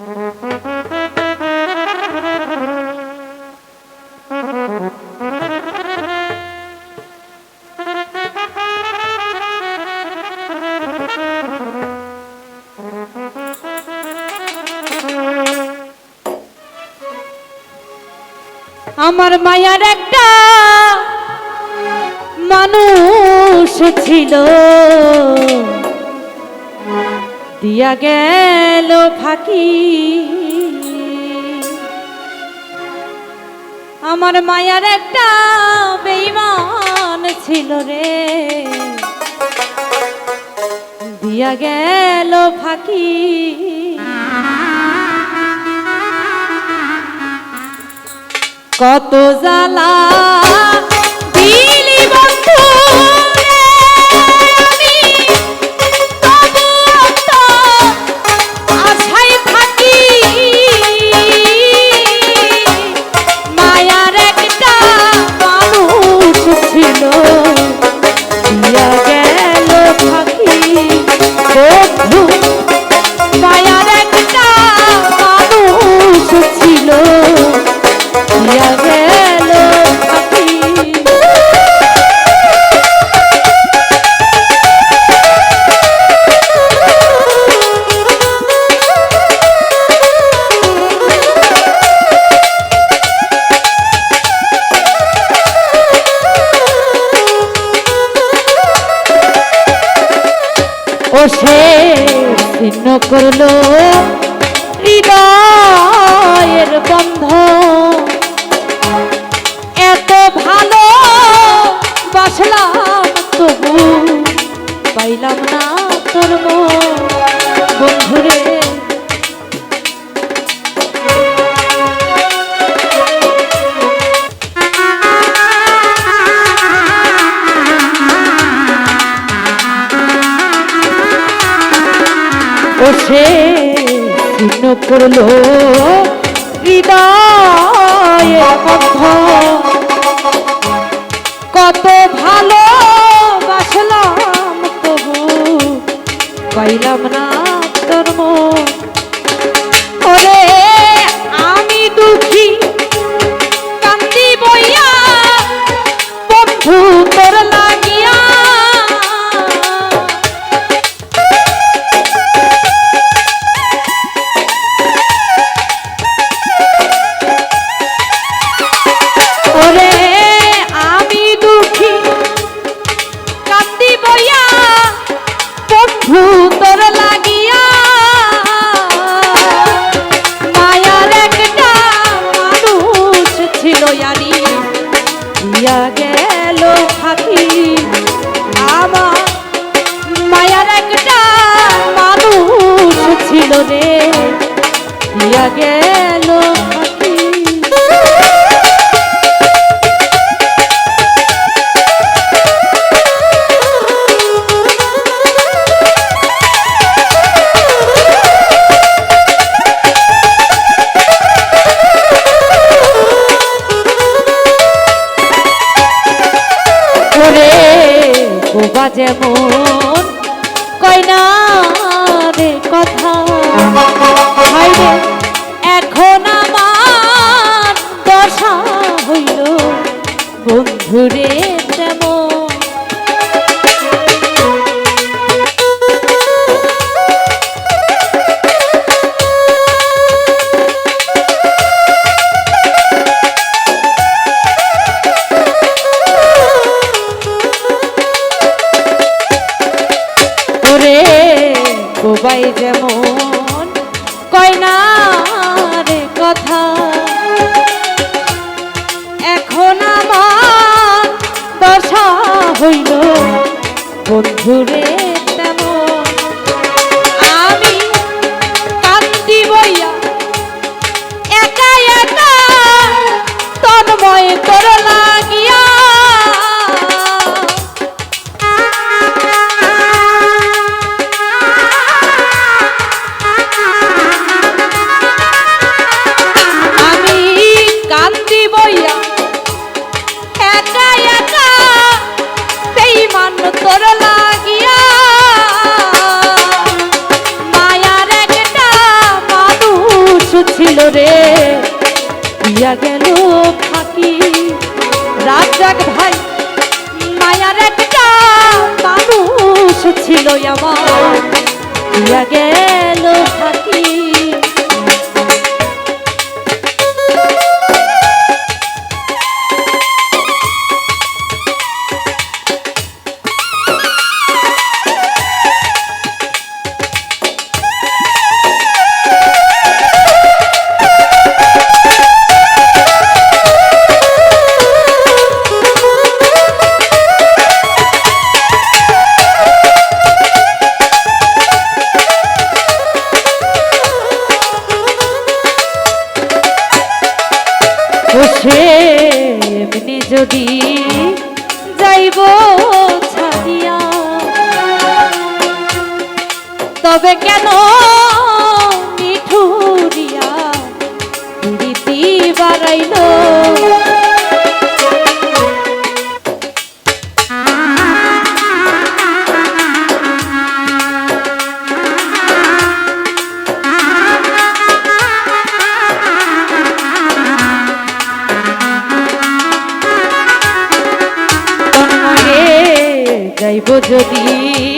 আমার মায়ার একটা মানুষ ছিল। দিয়া গেল ফাঁকি। আমার মায়ার একটা বেইমান ছিল রে। দিয়া গেল ফাঁকি। কত জ্বালা বসে ছিন্ন করল ওঠে ভিন্ন করল। কথা। কত ভালো বাসলাম তবু পাইলাম না তোর মন। যেমন কয়না রে কথা। হাইরে এখন আমার দশা হইল। বন্ধুরে রে। ইয়া গেল ফাঁকি। রাজাক ভাই মায়ার একটা মানুষ ছিল আমার। ইয়া গেল ফাঁকি। বসে এমনি যদি যাইব ছাড়িয়া। তবে কেন মিঠুরিয়া প্রীতি বাড়াইল? যাইব যদি